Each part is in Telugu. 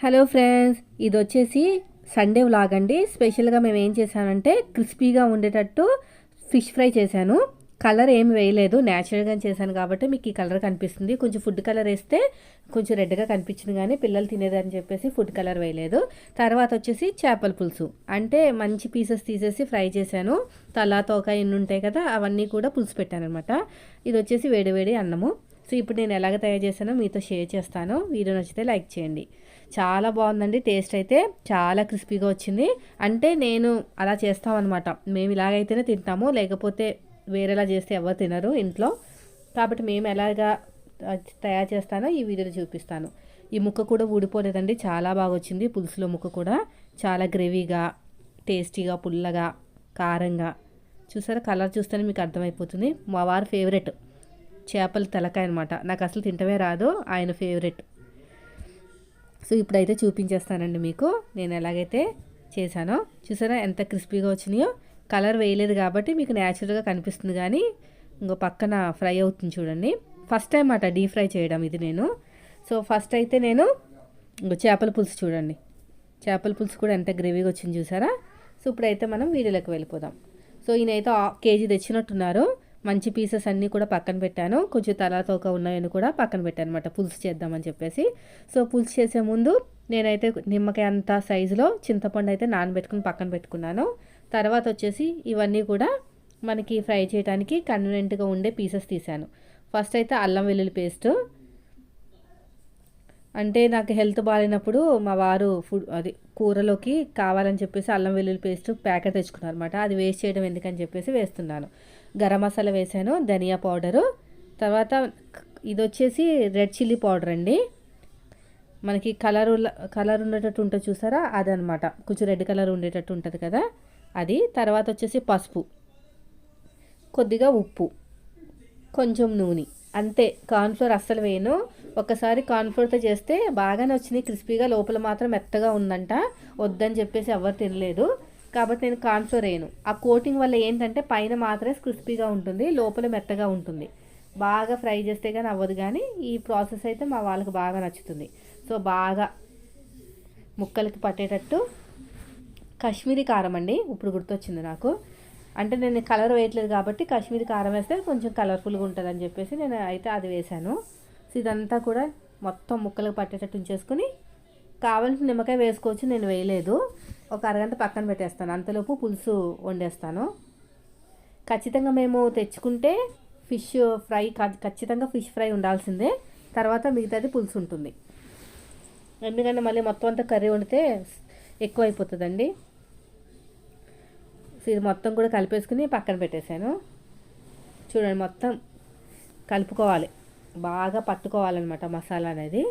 హలో ఫ్రెండ్స్ ఇది వచ్చేసి సండే వ్లాగ్ అండి. స్పెషల్గా మేము ఏం చేశానంటే క్రిస్పీగా ఉండేటట్టు ఫిష్ ఫ్రై చేశాను. కలర్ ఏమి వేయలేదు న్యాచురల్గా చేశాను కాబట్టి మీకు ఈ కలర్ కనిపిస్తుంది. కొంచెం ఫుడ్ కలర్ వేస్తే కొంచెం రెడ్గా కనిపించింది కానీ పిల్లలు తినేదని చెప్పేసి ఫుడ్ కలర్ వేయలేదు. తర్వాత వచ్చేసి చేపల పులుసు. అంటే మంచి పీసెస్ తీసేసి ఫ్రై చేశాను. తలా తోక ఎన్ని ఉంటాయి కదా అవన్నీ కూడా పులుసు పెట్టాను అనమాట ఇది వచ్చేసి వేడి వేడి అన్నము. సో ఇప్పుడు నేను ఎలాగ తయారు చేశానో మీతో షేర్ చేస్తాను. వీడియో నచ్చితే లైక్ చేయండి. చాలా బాగుందండి. టేస్ట్ అయితే చాలా క్రిస్పీగా వచ్చింది. అంటే నేను అలా చేస్తామన్నమాట. మేము ఇలాగైతేనే తింటాము. లేకపోతే వేరేలా చేస్తే ఎవరు తినరు ఇంట్లో. కాబట్టి మేము ఎలాగా తయారు చేస్తానో ఈ వీడియోలో చూపిస్తాను. ఈ ముక్క కూడా ఊడిపోలేదండి. చాలా బాగా వచ్చింది. పులుసులో ముక్క కూడా చాలా గ్రేవీగా టేస్టీగా పుల్లగా కారంగా. చూసారా? కలర్ చూస్తేనే మీకు అర్థమైపోతుంది. మా వారి ఫేవరెట్. చేపల తలకాయ అనమాట నాకు అసలు తింటమే రాదు. ఆయన ఫేవరెట్ సో ఇప్పుడైతే చూపించేస్తానండి మీకు. నేను ఎలాగైతే చేశానో. చూసారా ఎంత క్రిస్పీగా వచ్చినాయో? కలర్ వేయలేదు కాబట్టి మీకు న్యాచురల్గా కనిపిస్తుంది కానీ ఇంకో పక్కన ఫ్రై అవుతుంది చూడండి. ఫస్ట్ టైం అట డీప్ ఫ్రై చేయడం ఇది నేను. సో ఫస్ట్ అయితే నేను ఇంకో చేపల పులుసు చూడండి. చేపల పులుసు కూడా ఎంత గ్రేవీగా వచ్చింది చూసారా? సో ఇప్పుడైతే మనం వీడియోలోకి వెళ్ళిపోదాం. సో ఈయనైతే కేజీ తెచ్చినట్టున్నారు. మంచి పీసెస్ అన్నీ కూడా పక్కన పెట్టాను. కొంచెం తలాతోక ఉన్నాయని కూడా పక్కన పెట్టాను అనమాట పులుసు చేద్దామని చెప్పేసి. సో పులుసు చేసే ముందు నేనైతే నిమ్మకాయ అంత సైజులో చింతపండు అయితే నానబెట్టుకుని పక్కన పెట్టుకున్నాను. తర్వాత వచ్చేసి ఇవన్నీ కూడా మనకి ఫ్రై చేయడానికి కన్వీనెంట్గా ఉండే పీసెస్ తీసాను. ఫస్ట్ అయితే అల్లం వెల్లుల్లి పేస్ట్ అంటే నాకు హెల్త్ బాగాలేనప్పుడు మా వారు ఫుడ్ అది కూరలోకి కావాలని చెప్పేసి అల్లం వెల్లుల్లి పేస్ట్ ప్యాకెట్ తెచ్చుకున్నారు అనమాట అది వేస్ట్ చేయడం ఎందుకని చెప్పేసి వేస్తున్నాను. గరం మసాలా వేసాను ధనియా పౌడరు. తర్వాత ఇది వచ్చేసి రెడ్ చిల్లీ పౌడర్ అండి. మనకి కలర్ కలర్ ఉండేటట్టు ఉంటుంది చూసారా? అదనమాట కొంచెం రెడ్ కలర్ ఉండేటట్టు ఉంటుంది కదా? అది. తర్వాత వచ్చేసి పసుపు. కొద్దిగా ఉప్పు. కొంచెం నూనె. అంతే. కార్న్ఫ్లోర్ అస్సలు వేయను. ఒకసారి కార్న్ఫ్లోర్తో చేస్తే బాగానే వచ్చినాయి. క్రిస్పీగా లోపల మాత్రం మెత్తగా ఉందంట. వద్దని చెప్పేసి ఎవరు తినలేదు. కాబట్టి నేను కార్న్ఫ్లోర్ వేయను ఆ కోటింగ్ వల్ల ఏంటంటే పైన మాత్రమే క్రిస్పీగా ఉంటుంది లోపల మెత్తగా ఉంటుంది. బాగా ఫ్రై చేస్తే కానీ అవ్వదు కానీ ఈ ప్రాసెస్ అయితే మా వాళ్ళకి బాగా నచ్చుతుంది. సో బాగా ముక్కలకి పట్టేటట్టు కాశ్మీరీ కారం అండి. ఇప్పుడు గుర్తొచ్చింది నాకు. అంటే నేను కలర్ వేయట్లేదు కాబట్టి కాశ్మీరీ కారం వేస్తే కొంచెం కలర్ఫుల్గా ఉంటుంది అని చెప్పేసి నేను అయితే అది వేశాను. సో ఇదంతా కూడా మొత్తం ముక్కలకు పట్టేటట్టు ఉంచేసుకుని కావాల్సిన నిమ్మకాయ వేసుకోవచ్చు నేను వేయలేదు. ఒక అరగంట పక్కన పెట్టేస్తాను. అంతలోపు పులుసు వండేస్తాను. ఖచ్చితంగా మేము తెచ్చుకుంటే ఫిష్ ఫ్రై ఖచ్చితంగా ఫిష్ ఫ్రై ఉండాల్సిందే. తర్వాత మిగతాది పులుసు ఉంటుంది. ఎందుకంటే మళ్ళీ మొత్తం అంతా కర్రీ వండితే ఎక్కువ అయిపోతుందండి ఇది మొత్తం కూడా కలిపేసుకుని పక్కన పెట్టేశాను. చూడండి మొత్తం కలుపుకోవాలి. బాగా పట్టుకోవాలన్నమాట మసాలా అనేది.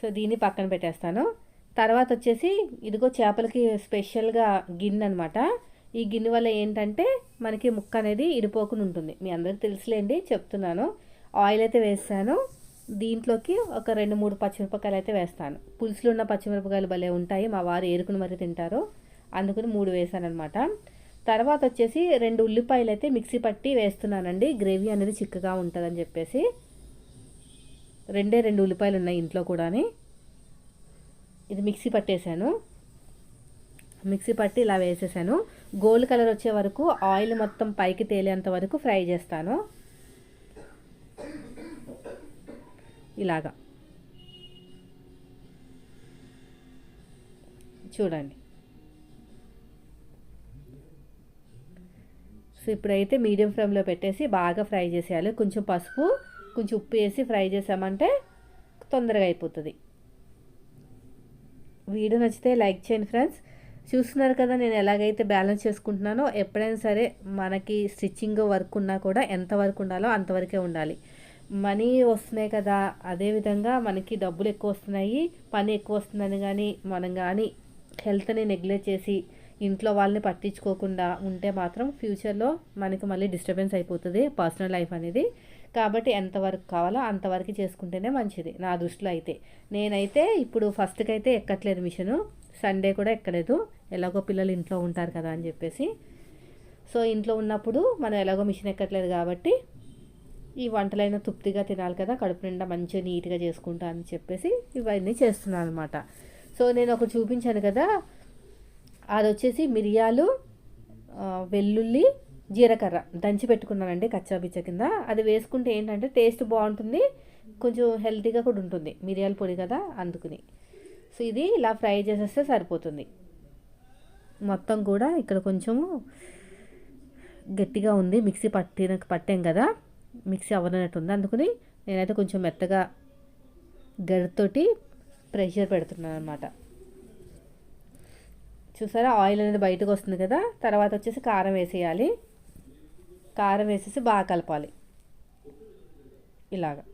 సో దీన్ని పక్కన పెట్టేస్తాను. తర్వాత వచ్చేసి ఇదిగో చేపలకి స్పెషల్గా గిన్నె అనమాట ఈ గిన్నె వల్ల ఏంటంటే మనకి ముక్క అనేది ఇడిపోకుండా ఉంటుంది. మీ అందరికి తెలుసులేండి చెప్తున్నాను. ఆయిల్ అయితే వేసాను. దీంట్లోకి ఒక రెండు మూడు పచ్చిమిరపకాయలు అయితే వేస్తాను. పులుసులో ఉన్న పచ్చిమిరపకాయలు భలే ఉంటాయి. మా వారు ఏరుకుని మరీ తింటారు. అందుకని మూడు వేసానమాట తర్వాత వచ్చేసి రెండు ఉల్లిపాయలు అయితే మిక్సీ పట్టి వేస్తున్నానండి. గ్రేవీ అనేది చిక్కగా ఉంటుందని చెప్పేసి. రెండే రెండు ఉల్లిపాయలు ఉన్నాయి ఇంట్లో కూడా ఇది మిక్సీ పట్టేశాను. మిక్సీ పట్టి ఇలా వేసేసాను. గోల్డ్ కలర్ వచ్చే వరకు ఆయిల్ మొత్తం పైకి తేలేంత వరకు ఫ్రై చేస్తాను. ఇలాగా. చూడండి. సో ఇప్పుడైతే మీడియం ఫ్లేమ్లో పెట్టేసి బాగా ఫ్రై చేసేయాలి. కొంచెం పసుపు కొంచెం ఉప్పు వేసి ఫ్రై చేసామంటే తొందరగా అయిపోతుంది. వీడియో నచ్చితే లైక్ చేయండి ఫ్రెండ్స్. చూస్తున్నారు కదా నేను ఎలాగైతే బ్యాలెన్స్ చేసుకుంటున్నానో ఎప్పుడైనా సరే మనకి స్టిచ్చింగ్ వర్క్ ఉన్నా కూడా ఎంత వర్క్ ఉండాలో అంతవరకే ఉండాలి. మనీ వస్తున్నాయి కదా అదేవిధంగా మనకి డబ్బులు ఎక్కువ వస్తున్నాయి పని ఎక్కువ వస్తుందని కానీ మనం కానీ హెల్త్ని నెగ్లెక్ట్ చేసి ఇంట్లో వాళ్ళని పట్టించుకోకుండా ఉంటే మాత్రం ఫ్యూచర్లో మనకి మళ్ళీ డిస్టర్బెన్స్ అయిపోతుంది పర్సనల్ లైఫ్ అనేది. కాబట్టి ఎంతవరకు కావాలో అంతవరకు చేసుకుంటేనే మంచిది నా దృష్టిలో అయితే. నేనైతే ఇప్పుడు ఫస్ట్కి అయితే ఎక్కట్లేదు మిషను సండే కూడా ఎక్కలేదు. ఎలాగో పిల్లలు ఇంట్లో ఉంటారు కదా అని చెప్పేసి. సో ఇంట్లో ఉన్నప్పుడు మనం ఎలాగో మిషన్ ఎక్కట్లేదు కాబట్టి ఈ వంటలైనా తృప్తిగా తినాలి కదా కడుపు నిండా మంచిగా నీట్గా చేసుకుంటా అని చెప్పేసి ఇవన్నీ చేస్తున్నాను అనమాట సో నేను ఒక చూపించాను కదా అది వచ్చేసి మిరియాలు వెల్లుల్లి జీలకర్ర దంచి పెట్టుకున్నానండి కచ్చాబిచ్చ కింద. అది వేసుకుంటే ఏంటంటే టేస్ట్ బాగుంటుంది కొంచెం హెల్తీగా కూడా ఉంటుంది. మిరియాల పొడి కదా అందుకుని. సో ఇది ఇలా ఫ్రై చేసేస్తే సరిపోతుంది. మొత్తం కూడా ఇక్కడ కొంచెము గట్టిగా ఉంది. మిక్సీ పట్టిన పట్టాం కదా మిక్సీ అవ్వనట్టు ఉంది. అందుకని నేనైతే కొంచెం మెత్తగా గరితోటి ప్రెషర్ పెడుతున్నాను అనమాట చూసారా? ఆయిల్ అనేది బయటకు వస్తుంది కదా తర్వాత వచ్చేసి కారం వేసేయాలి. కారం వేసేసి బాగా కలపాలి. ఇలాగా.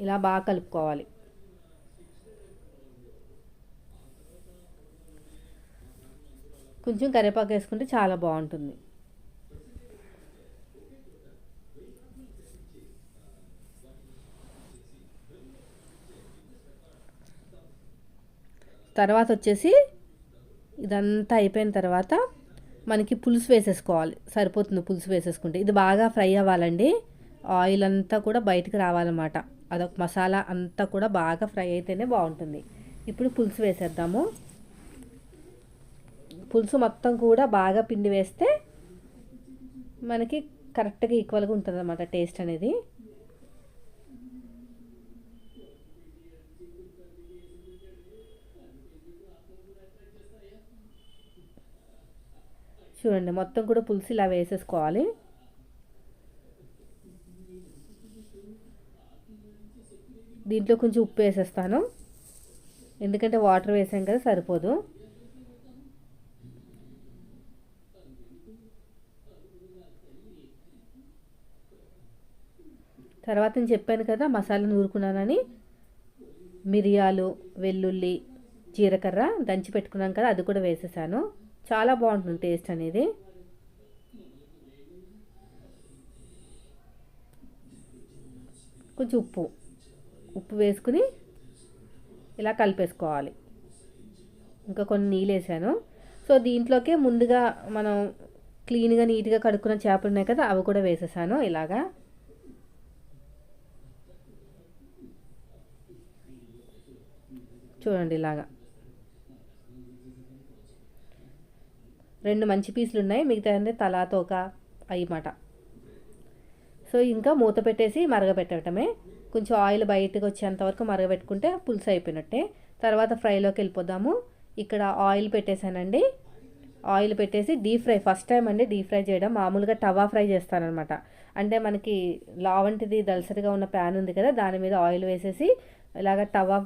ఇలా బాగా కలుపుకోవాలి. కొంచెం కరివేపాకు వేసుకుంటే చాలా బాగుంటుంది. తర్వాత వచ్చేసి ఇదంతా అయిపోయిన తర్వాత మనకి పులుసు వేసేసుకోవాలి. సరిపోతుంది పులుసు వేసేసుకుంటే. ఇది బాగా ఫ్రై అవ్వాలండి. ఆయిల్ అంతా కూడా బయటకు రావాలన్నమాట. అదొక మసాలా అంతా కూడా బాగా ఫ్రై అయితేనే బాగుంటుంది. ఇప్పుడు పులుసు వేసేద్దాము. పులుసు మొత్తం కూడా బాగా పిండి వేస్తే మనకి కరెక్ట్గా ఈక్వల్గా ఉంటుంది అన్నమాట టేస్ట్ అనేది. చూడండి మొత్తం కూడా పులుసు ఇలా వేసేసుకోవాలి. దీంట్లో కొంచెం ఉప్పు వేసేస్తాను. ఎందుకంటే వాటర్ వేసాం కదా సరిపోదు. తర్వాత నేను చెప్పాను కదా మసాలా నూరుకున్నానని. మిరియాలు వెల్లుల్లి జీలకర్ర దంచి పెట్టుకున్నాం కదా అది కూడా వేసేసాను. చాలా బాగుంటుంది టేస్ట్ అనేది. కొంచెం ఉప్పు ఉప్పు వేసుకుని ఇలా కలిపేసుకోవాలి. ఇంకా కొన్ని నీళ్ళు వేసాను. సో దీంట్లోకే ముందుగా మనం క్లీన్గా నీట్గా కడుక్కున్న చేపలు ఉన్నాయి కదా అవి కూడా వేసేసాను ఇలాగా. చూడండి ఇలాగా. రెండు మంచి పీసులు ఉన్నాయి మిగతా అంటే తలా తోక అయ్యమాట. సో ఇంకా మూత పెట్టేసి మరగబెట్టడమే కొంచెం ఆయిల్ బయటకు వచ్చేంత వరకు మరగబెట్టుకుంటే పులుసు అయిపోయినట్టే. తర్వాత ఫ్రైలోకి వెళ్ళిపోదాము. ఇక్కడ ఆయిల్ పెట్టేశానండి. ఆయిల్ పెట్టేసి డీప్ ఫ్రై ఫస్ట్ టైం అండి డీప్ ఫ్రై చేయడం. మామూలుగా టవా ఫ్రై చేస్తానమాట అంటే మనకి లావంటిది దలసరిగా ఉన్న ప్యాన్ ఉంది కదా దాని మీద ఆయిల్ వేసేసి ఇలాగ టవా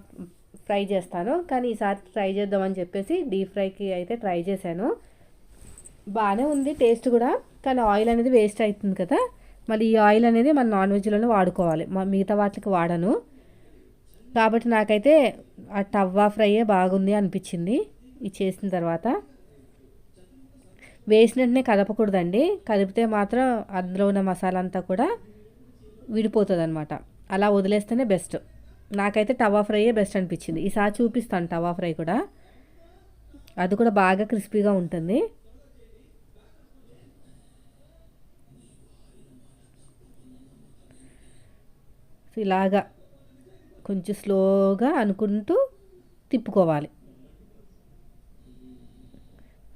ఫ్రై చేస్తాను. కానీ ఈసారి ట్రై చేద్దామని చెప్పేసి డీప్ ఫ్రైకి అయితే ట్రై చేశాను. బాగానే ఉంది టేస్ట్ కూడా కానీ ఆయిల్ అనేది వేస్ట్ అవుతుంది కదా. మళ్ళీ ఈ ఆయిల్ అనేది మన నాన్ వెజ్లోనే వాడుకోవాలి. మా మిగతా వాటికి వాడను. కాబట్టి నాకైతే ఆ టవ్వా ఫ్రైయే బాగుంది అనిపించింది ఇది చేసిన తర్వాత. వేసిన వెంటనే కదపకూడదండి కదిపితే మాత్రం అందులో ఉన్న మసాలా అంతా కూడా విడిపోతుంది అనమాట అలా వదిలేస్తేనే బెస్ట్. నాకైతే టవా ఫ్రైయే బెస్ట్ అనిపించింది. ఈసారి చూపిస్తాను టవా ఫ్రై కూడా. అది కూడా బాగా క్రిస్పీగా ఉంటుంది. ఇలాగా కొంచెం స్లోగా అనుకుంటూ తిప్పుకోవాలి.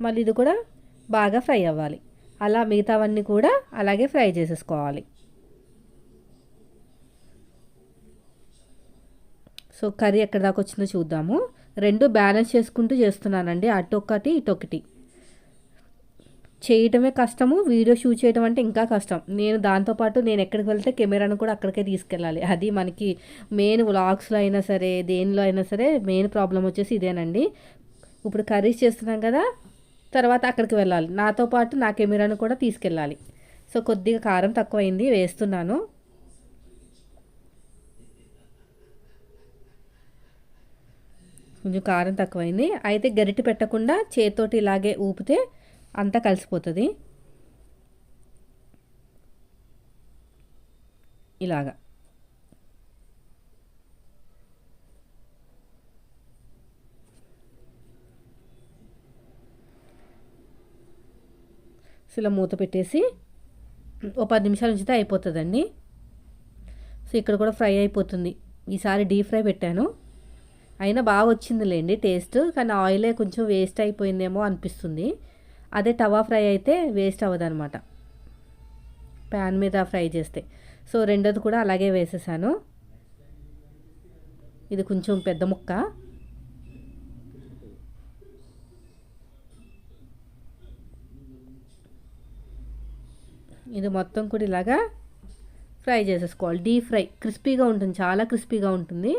మళ్ళీ ఇది కూడా బాగా ఫ్రై అవ్వాలి. అలా మిగతావన్నీ కూడా అలాగే ఫ్రై చేసేసుకోవాలి. సో కర్రీ ఎక్కడ దాకా వచ్చిందో చూద్దాము. రెండు బ్యాలెన్స్ చేసుకుంటూ చేస్తున్నానండి. అటు ఒకటి చేయటమే కష్టము వీడియో షూట్ చేయడం అంటే ఇంకా కష్టం. నేను దాంతోపాటు నేను ఎక్కడికి వెళ్తే కెమెరాను కూడా అక్కడికే తీసుకెళ్ళాలి. అది మనకి మెయిన్ వ్లాగ్స్లో అయినా సరే దేనిలో అయినా సరే మెయిన్ ప్రాబ్లం వచ్చేసి ఇదేనండి. ఇప్పుడు కర్రీస్ చేస్తున్నాం కదా తర్వాత అక్కడికి వెళ్ళాలి. నాతో పాటు నా కెమెరాను కూడా తీసుకెళ్ళాలి. సో కొద్దిగా కారం తక్కువైంది వేస్తున్నాను. కొంచెం కారం తక్కువైంది. అయితే గరిటె పెట్టకుండా చేతితోటి ఇలాగే ఊపితే అంతా కలిసిపోతుంది. ఇలాగా. సో ఇలా మూత పెట్టేసి ఒక పది నిమిషాలు ఉంచితే అయిపోతుందండి. సో ఇక్కడ కూడా ఫ్రై అయిపోతుంది. ఈసారి డీప్ ఫ్రై పెట్టాను. అయినా బాగా వచ్చిందిలేండి టేస్ట్ కానీ ఆయిలే కొంచెం వేస్ట్ అయిపోయిందేమో అనిపిస్తుంది. అదే తవా ఫ్రై అయితే వేస్ట్ అవ్వదు అనమాట ప్యాన్ మీద ఫ్రై చేస్తే. సో రెండోది కూడా అలాగే వేసేసాను. ఇది కొంచెం పెద్ద ముక్క. ఇది మొత్తం కూడా ఇలాగా ఫ్రై చేసేసుకోవాలి. డీప్ ఫ్రై క్రిస్పీగా ఉంటుంది చాలా క్రిస్పీగా ఉంటుంది.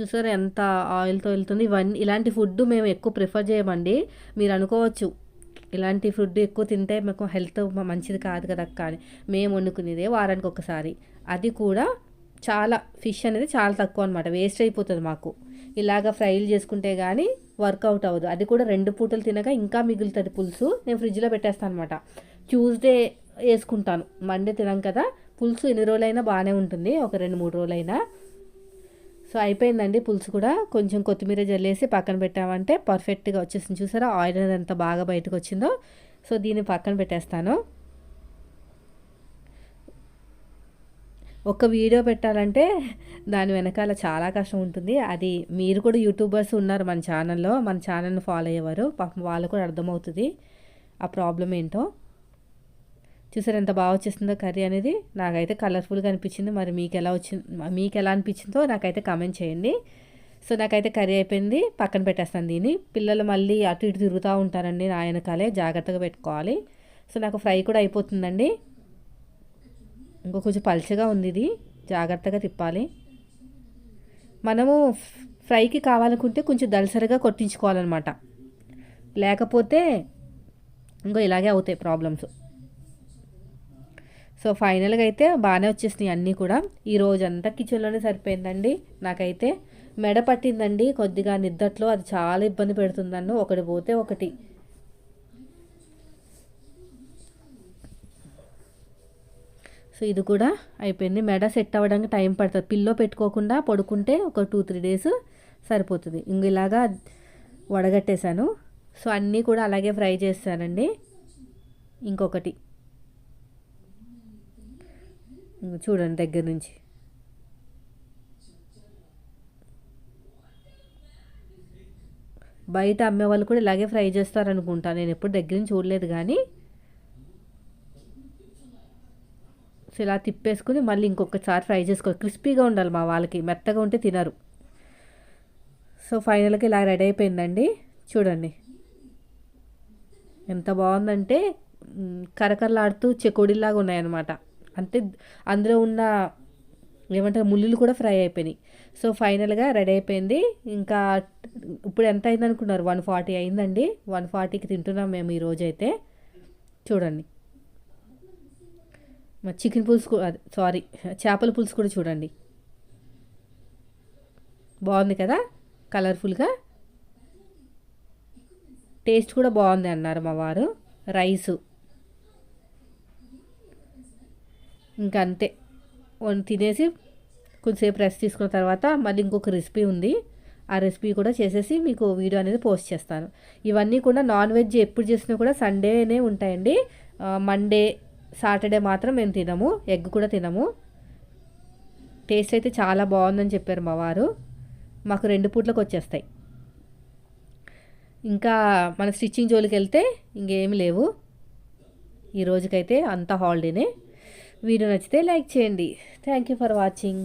చూసారు ఎంత ఆయిల్తో వెళ్తుంది. ఇవన్నీ ఇలాంటి ఫుడ్ మేము ఎక్కువ ప్రిఫర్ చేయమండి. మీరు అనుకోవచ్చు ఇలాంటి ఫుడ్ ఎక్కువ తింటే మాకు హెల్త్ మంచిది కాదు కదా కానీ మేము వండుకునేదే వారానికి ఒకసారి. అది కూడా చాలా ఫిష్ అనేది చాలా తక్కువ అనమాట వేస్ట్ అయిపోతుంది మాకు. ఇలాగ ఫ్రైలు చేసుకుంటే కానీ వర్కౌట్ అవ్వదు. అది కూడా రెండు పూటలు తినగా ఇంకా మిగులుతుంది పులుసు. నేను ఫ్రిడ్జ్లో పెట్టేస్తాను అనమాట ట్యూస్డే వేసుకుంటాను. మండే తినాం కదా. పులుసు ఎన్ని రోజులైనా బాగానే ఉంటుంది. ఒక రెండు మూడు రోజులైనా. సో అయిపోయిందండి పులుసు కూడా. కొంచెం కొత్తిమీర జల్లేసి పక్కన పెట్టామంటే పర్ఫెక్ట్గా వచ్చేసింది. చూసారా? ఆయిల్ అనేది ఎంత బాగా బయటకు వచ్చిందో సో దీన్ని పక్కన పెట్టేస్తాను. ఒక వీడియో పెట్టాలంటే దాని వెనకాల చాలా కష్టం ఉంటుంది. అది మీరు కూడా యూట్యూబర్స్ ఉన్నారు మన ఛానల్లో. మన ఛానల్ని ఫాలో అయ్యేవారు. పాపం వాళ్ళు కూడా అర్థమవుతుంది. ఆ ప్రాబ్లం ఏంటో. చూసారు ఎంత బాగా వచ్చేసిందో కర్రీ అనేది? నాకైతే కలర్ఫుల్గా అనిపించింది. మరి మీకు ఎలా వచ్చింది మీకు ఎలా అనిపించిందో నాకైతే కామెంట్ చేయండి. సో నాకైతే కర్రీ అయిపోయింది. పక్కన పెట్టేస్తాను దీన్ని. పిల్లలు మళ్ళీ అటు ఇటు తిరుగుతూ ఉంటారండి నా వెనకాలే జాగ్రత్తగా పెట్టుకోవాలి. సో నాకు ఫ్రై కూడా అయిపోతుందండి. ఇంకో కొంచెం పలుచగా ఉంది ఇది. జాగ్రత్తగా తిప్పాలి. మనము ఫ్రైకి కావాలనుకుంటే కొంచెం దళసరిగా కొట్టించుకోవాలన్నమాట. లేకపోతే ఇంకో ఇలాగే అవుతాయి ప్రాబ్లమ్స్. సో ఫైనల్గా అయితే బాగానే వచ్చేసినాయి అన్నీ కూడా. ఈ రోజంతా కిచెన్లోనే సరిపోయిందండి. నాకైతే మెడ పట్టిందండి. కొద్దిగా నిద్దట్లో అది చాలా ఇబ్బంది పెడుతుందన్ను ఒకటి పోతే ఒకటి. సో ఇది కూడా అయిపోయింది. మెడ సెట్ అవ్వడానికి టైం పడుతుంది. పిల్లో పెట్టుకోకుండా పడుకుంటే ఒక టూ త్రీ డేస్ సరిపోతుంది. ఇంక ఇలాగా వడగట్టేశాను. సో అన్నీ కూడా అలాగే ఫ్రై చేస్తానండి. ఇంకొకటి. చూడండి దగ్గర నుంచి. బయట అమ్మే వాళ్ళు కూడా ఇలాగే ఫ్రై చేస్తారనుకుంటా. నేను ఎప్పుడు దగ్గర నుంచి చూడలేదు కానీ. సో ఇలా తిప్పేసుకుని మళ్ళీ ఇంకొకసారి ఫ్రై చేసుకోవాలి క్రిస్పీగా ఉండాలి మా వాళ్ళకి. మెత్తగా ఉంటే తినరు. సో ఫైనల్గా ఇలా రెడీ అయిపోయిందండి. చూడండి. ఎంత బాగుందంటే కరకరలాడుతూ చెకోడీలాగా ఉన్నాయన్నమాట. అంటే అందులో ఉన్న ఏమంటారు ముళ్ళులు కూడా ఫ్రై అయిపోయినాయి. సో ఫైనల్గా రెడీ అయిపోయింది. ఇంకా ఇప్పుడు ఎంత అయింది అనుకున్నారు? వన్ ఫార్టీ అయిందండి. వన్ ఫార్టీకి తింటున్నాం మేము ఈరోజు అయితే చూడండి. చికెన్ పులుసు సారీ చేపల పులుసు కూడా చూడండి. బాగుంది కదా? కలర్ఫుల్గా. టేస్ట్ కూడా బాగుంది అన్నారు మా వారు. రైసు. ఇంకా అంతే. తినేసి కొంచెంసేపు రెస్ట్ తీసుకున్న తర్వాత మళ్ళీ ఇంకొక రెసిపీ ఉంది. ఆ రెసిపీ కూడా చేసేసి మీకు వీడియో అనేది పోస్ట్ చేస్తాను. ఇవన్నీ కూడా నాన్ వెజ్ ఎప్పుడు చేసినా కూడా సండేనే ఉంటాయండి. మండే సాటర్డే మాత్రం మేము తినము. ఎగ్ కూడా తినము. టేస్ట్ అయితే చాలా బాగుందని చెప్పారు మా వారు. మాకు రెండు పూట్లకు వచ్చేస్తాయి. ఇంకా మన స్టిచ్చింగ్ జోలికి వెళ్తే ఇంకేమి లేవు. ఈ రోజుకైతే అంత హాలిడేనే వీడియో నచ్చితే లైక్ చేయండి. Thank you for watching